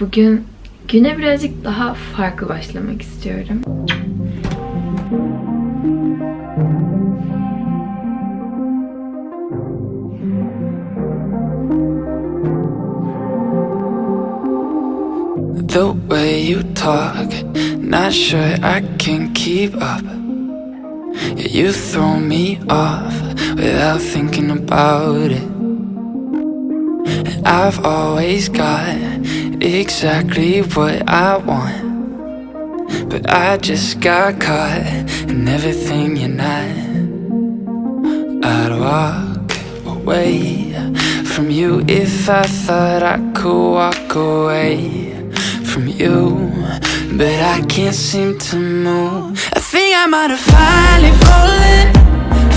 Bugün güne birazcık daha farklı başlamak istiyorum. The way you talk, not sure I can keep up. You throw me off without thinking about it. I've always got exactly what I want. But I just got caught in everything you're not. I'd walk away from you if I thought I could walk away from you. But I can't seem to move. I think I might have finally fallen,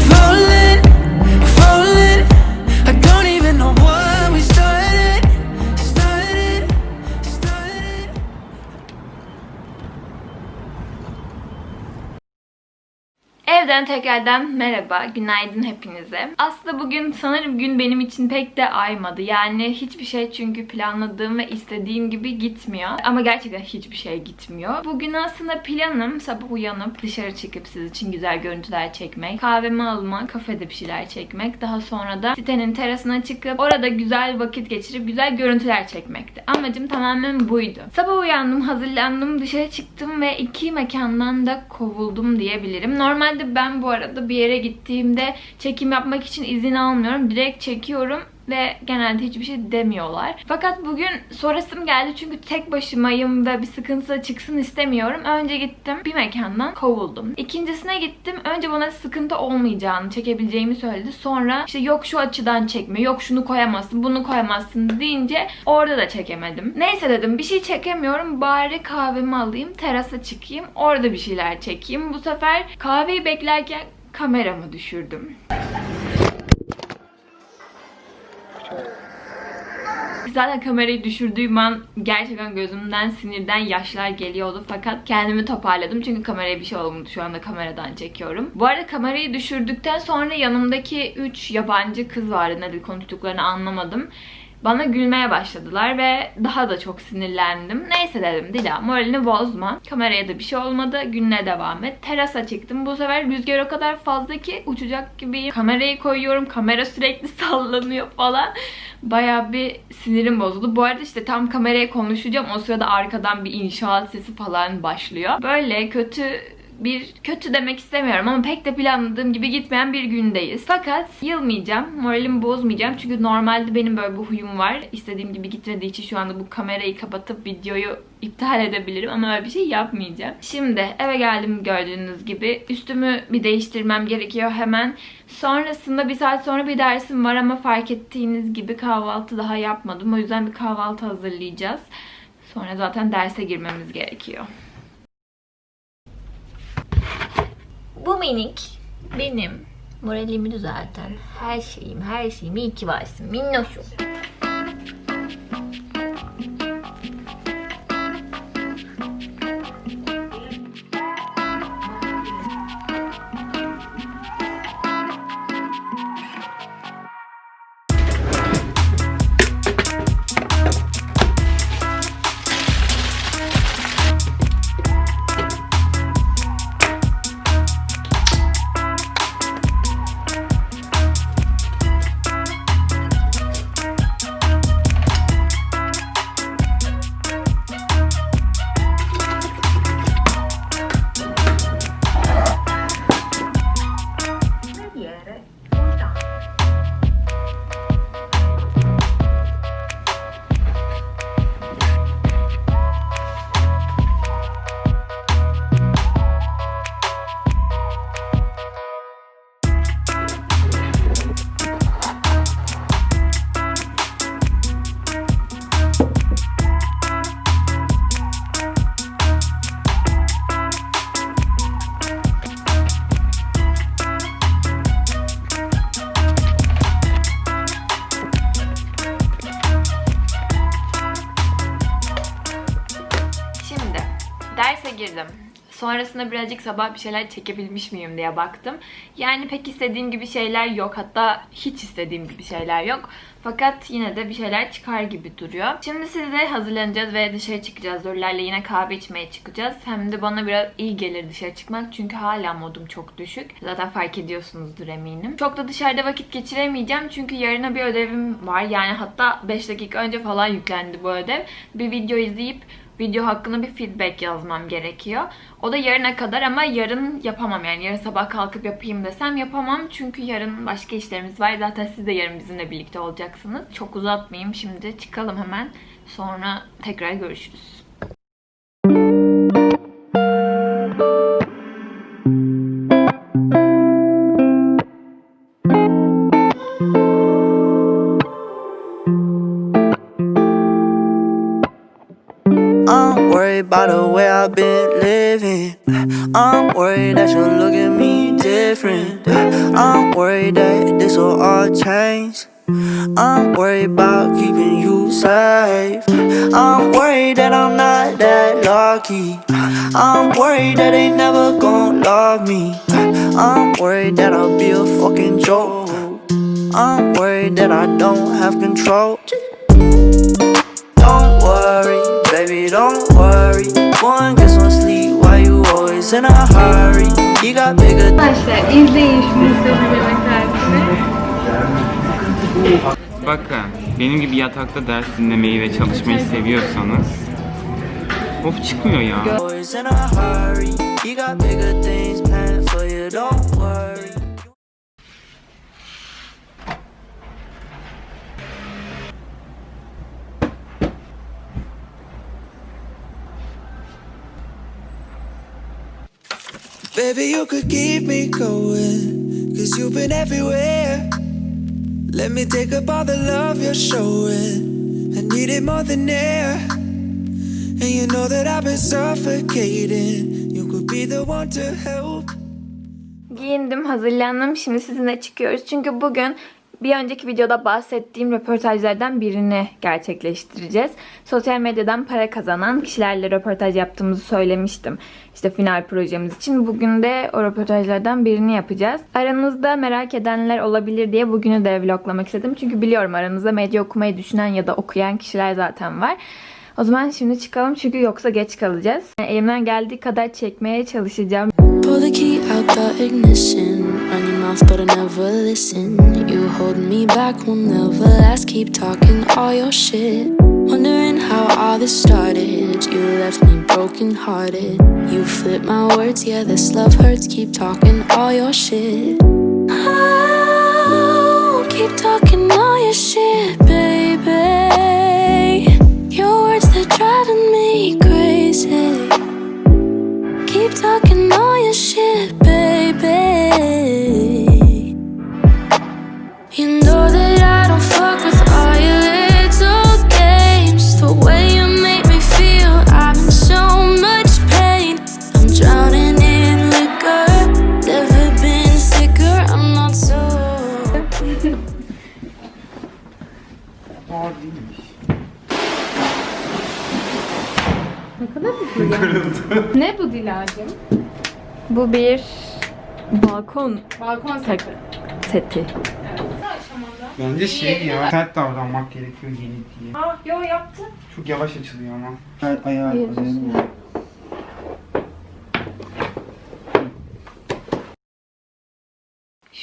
fallen. Evden tekrardan merhaba, günaydın hepinize. Aslında bugün sanırım gün benim için pek de aymadı. Yani hiçbir şey çünkü planladığım ve istediğim gibi gitmiyor. Ama gerçekten hiçbir şey gitmiyor. Bugün aslında planım sabah uyanıp dışarı çıkıp siz için güzel görüntüler çekmek, kahvemi almak, kafede bir şeyler çekmek. Daha sonra da sitenin terasına çıkıp orada güzel vakit geçirip güzel görüntüler çekmekti. Amacım tamamen buydu. Sabah uyandım, hazırlandım, dışarı çıktım ve iki mekandan da kovuldum diyebilirim. Normalde ben bu arada bir yere gittiğimde çekim yapmak için izin almıyorum. Direkt çekiyorum ve genelde hiçbir şey demiyorlar. Fakat bugün sorasım geldi çünkü tek başımayım ve bir sıkıntı çıksın istemiyorum. Önce gittim bir mekandan kovuldum. İkincisine gittim. Önce bana sıkıntı olmayacağını, çekebileceğimi söyledi. Sonra işte yok şu açıdan çekme, yok şunu koyamazsın, bunu koyamazsın deyince orada da çekemedim. Neyse dedim bir şey çekemiyorum bari kahvemi alayım, terasa çıkayım, orada bir şeyler çekeyim. Bu sefer kahveyi beklerken kameramı düşürdüm. Zaten kamerayı düşürdüğüm an gerçekten gözümden sinirden yaşlar geliyordu. Fakat kendimi toparladım çünkü kameraya bir şey olmadı. Şu anda kameradan çekiyorum. Bu arada kamerayı düşürdükten sonra yanımdaki 3 yabancı kız vardı. Ne konuştuklarını anlamadım. Bana gülmeye başladılar ve daha da çok sinirlendim. Neyse dedim Dila moralini bozma. Kameraya da bir şey olmadı. Gününe devam et. Terasa çıktım. Bu sefer rüzgar o kadar fazla ki uçacak gibiyim. Kamerayı koyuyorum. Kamera sürekli sallanıyor falan. Baya bir sinirim bozuldu. Bu arada işte tam kameraya konuşacağım. O sırada arkadan bir inşaat sesi falan başlıyor. Böyle kötü bir kötü demek istemiyorum ama pek de planladığım gibi gitmeyen bir gündeyiz. Fakat yılmayacağım, moralimi bozmayacağım çünkü normalde benim böyle bu huyum var. İstediğim gibi gitmediği için şu anda bu kamerayı kapatıp videoyu iptal edebilirim ama öyle bir şey yapmayacağım. Şimdi eve geldim gördüğünüz gibi. Üstümü bir değiştirmem gerekiyor hemen. Sonrasında bir saat sonra bir dersim var ama fark ettiğiniz gibi kahvaltı daha yapmadım. O yüzden bir kahvaltı hazırlayacağız. Sonra zaten derse girmemiz gerekiyor. Bu minik benim moralimi düzelten her şeyim, her şeyim. İyi ki varsın minnoşum. Derse girdim. Sonrasında birazcık sabah bir şeyler çekebilmiş miyim diye baktım. Yani pek istediğim gibi şeyler yok. Hatta hiç istediğim gibi şeyler yok. Fakat yine de bir şeyler çıkar gibi duruyor. Şimdi sizle hazırlanacağız ve dışarı çıkacağız. Zörlerle yine kahve içmeye çıkacağız. Hem de bana biraz iyi gelir dışarı çıkmak. Çünkü hala modum çok düşük. Zaten fark ediyorsunuzdur eminim. Çok da dışarıda vakit geçiremeyeceğim. Çünkü yarına bir ödevim var. Yani hatta 5 dakika önce falan yüklendi bu ödev. Bir video izleyip video hakkında bir feedback yazmam gerekiyor. O da yarına kadar ama yarın yapamam yani. Yarın sabah kalkıp yapayım desem yapamam. Çünkü yarın başka işlerimiz var. Zaten siz de yarın bizimle birlikte olacaksınız. Çok uzatmayayım. Şimdi çıkalım hemen. Sonra tekrar görüşürüz. I'm worried that this will all change. I'm worried about keeping you safe. I'm worried that I'm not that lucky. I'm worried that they never gon' love me. I'm worried that I'll be a fucking joke. I'm worried that I don't have control. Don't worry, baby, don't worry. Go and get some sleep. Why you always in a hurry? Got bigger Arkadaşlar izleyin Mustafa tarifini. Bakın, benim gibi yatakta ders dinlemeyi ve çalışmayı seviyorsanız Of çıkmıyor ya. Baby, you could keep me going. Cause you've been everywhere. Let me take up all the love you're showing. I need it more than air. And you know that I've been suffocating. You could be the one to help. Giyindim, hazırlandım. Şimdi sizinle çıkıyoruz. Çünkü bugün bir önceki videoda bahsettiğim röportajlardan birini gerçekleştireceğiz. Sosyal medyadan para kazanan kişilerle röportaj yaptığımızı söylemiştim. İşte final projemiz için. Bugün de o röportajlardan birini yapacağız. Aranızda merak edenler olabilir diye bugünü de vloglamak istedim. Çünkü biliyorum aranızda medya okumayı düşünen ya da okuyan kişiler zaten var. O zaman şimdi çıkalım çünkü yoksa geç kalacağız. Yani elimden geldiği kadar çekmeye çalışacağım. The ignition. Run your mouth, but I never listen. You hold me back, will never last. Keep talking all your shit. Wondering how all this started. You left me broken hearted. You flip my words, yeah, this love hurts. Keep talking all your shit. Oh, keep talking all your shit, baby. Your words, they're driving me crazy. Keep talking all your shit, Ne bu Dilacığım? Bu bir balkon Balkon tak- seti. seti. Bence şey ya, sert davranmak gerekiyor yeni diye. Aa, yo yaptı. Çok yavaş açılıyor ama. Her ayağı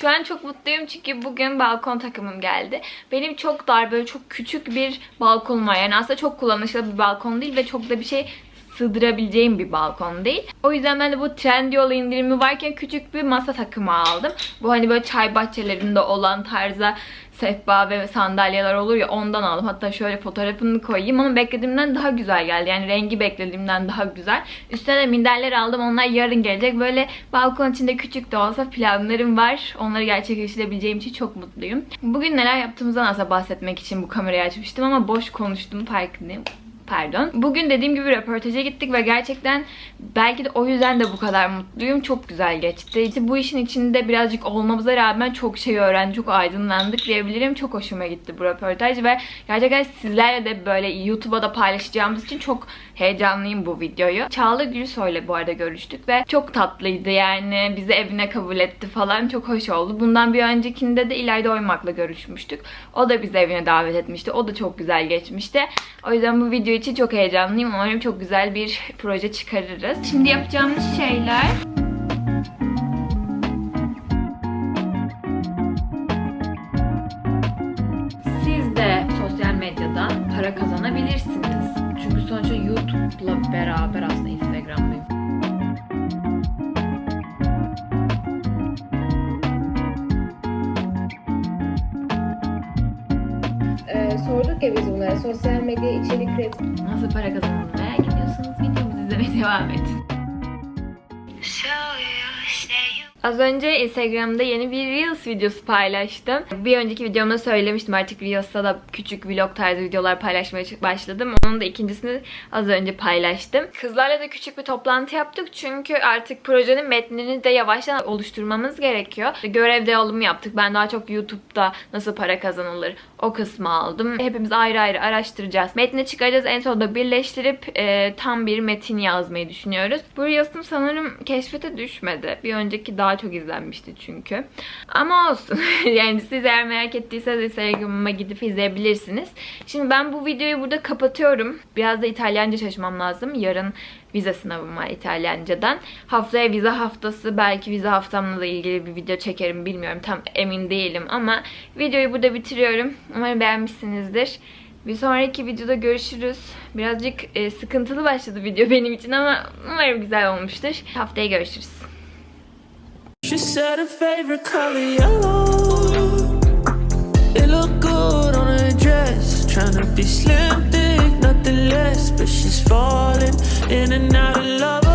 Şu an çok mutluyum çünkü bugün balkon takımım geldi. Benim çok dar böyle çok küçük bir balkonum var. Yani aslında çok kullanışlı bir balkon değil ve çok da bir şey sığdırabileceğim bir balkon değil. O yüzden ben de bu Trendyol indirimi varken küçük bir masa takımı aldım. Bu hani böyle çay bahçelerinde olan tarza sehpa ve sandalyeler olur ya ondan aldım. Hatta şöyle fotoğrafını koyayım ama beklediğimden daha güzel geldi. Yani rengi beklediğimden daha güzel. Üstüne de minderler aldım. Onlar yarın gelecek. Böyle balkon içinde küçük de olsa planlarım var. Onları gerçekleştirebileceğim için çok mutluyum. Bugün neler yaptığımızdan aslında bahsetmek için bu kamerayı açmıştım ama boş konuştum farkındayım. Pardon. Bugün dediğim gibi röportaja gittik ve gerçekten belki de o yüzden de bu kadar mutluyum. Çok güzel geçti. İşte bu işin içinde birazcık olmamıza rağmen çok şey öğrendik, çok aydınlandık diyebilirim. Çok hoşuma gitti bu röportaj ve gerçekten sizlerle de böyle YouTube'a da paylaşacağımız için çok heyecanlıyım bu videoyu. Çağla Gülsoy'la bu arada görüştük ve çok tatlıydı yani. Bizi evine kabul etti falan. Çok hoş oldu. Bundan bir öncekinde de İlayda Oymak'la görüşmüştük. O da bizi evine davet etmişti. O da çok güzel geçmişti. O yüzden bu video için çok heyecanlıyım. Umarım çok güzel bir proje çıkarırız. Şimdi yapacağımız şeyler Siz de sosyal medyadan para kazanabilirsiniz. Çünkü sonuçta YouTube'la beraber Sorduk ya biz sosyal medya içerik üretim. Nasıl para kazanılmaya gidiyorsunuz? Videomuzu izlemeye devam edin. Az önce Instagram'da yeni bir Reels videosu paylaştım. Bir önceki videomda söylemiştim artık Reels'ta da küçük vlog tarzı videolar paylaşmaya başladım. Onun da ikincisini az önce paylaştım. Kızlarla da küçük bir toplantı yaptık çünkü artık projenin metnini de yavaştan oluşturmamız gerekiyor. Görev dağılımı yaptık. Ben daha çok YouTube'da nasıl para kazanılır o kısmı aldım. Hepimiz ayrı ayrı araştıracağız. Metni çıkaracağız. En sonunda birleştirip e, tam bir metin yazmayı düşünüyoruz. Bu Reels'ım sanırım keşfete düşmedi. Bir önceki daha çok izlenmişti çünkü. Ama olsun. yani siz eğer merak ettiyseniz Instagram'ıma gidip izleyebilirsiniz. Şimdi ben bu videoyu burada kapatıyorum. Biraz da İtalyanca çalışmam lazım. Yarın vize sınavım var İtalyancadan. Haftaya vize haftası. Belki vize haftamla da ilgili bir video çekerim bilmiyorum. Tam emin değilim ama videoyu burada bitiriyorum. Umarım beğenmişsinizdir. Bir sonraki videoda görüşürüz. Birazcık e, sıkıntılı başladı video benim için ama umarım güzel olmuştur. Haftaya görüşürüz. She said her favorite color yellow. It looked good on her dress. Tryna be slim, thick, nothing less. But she's falling in and out of love.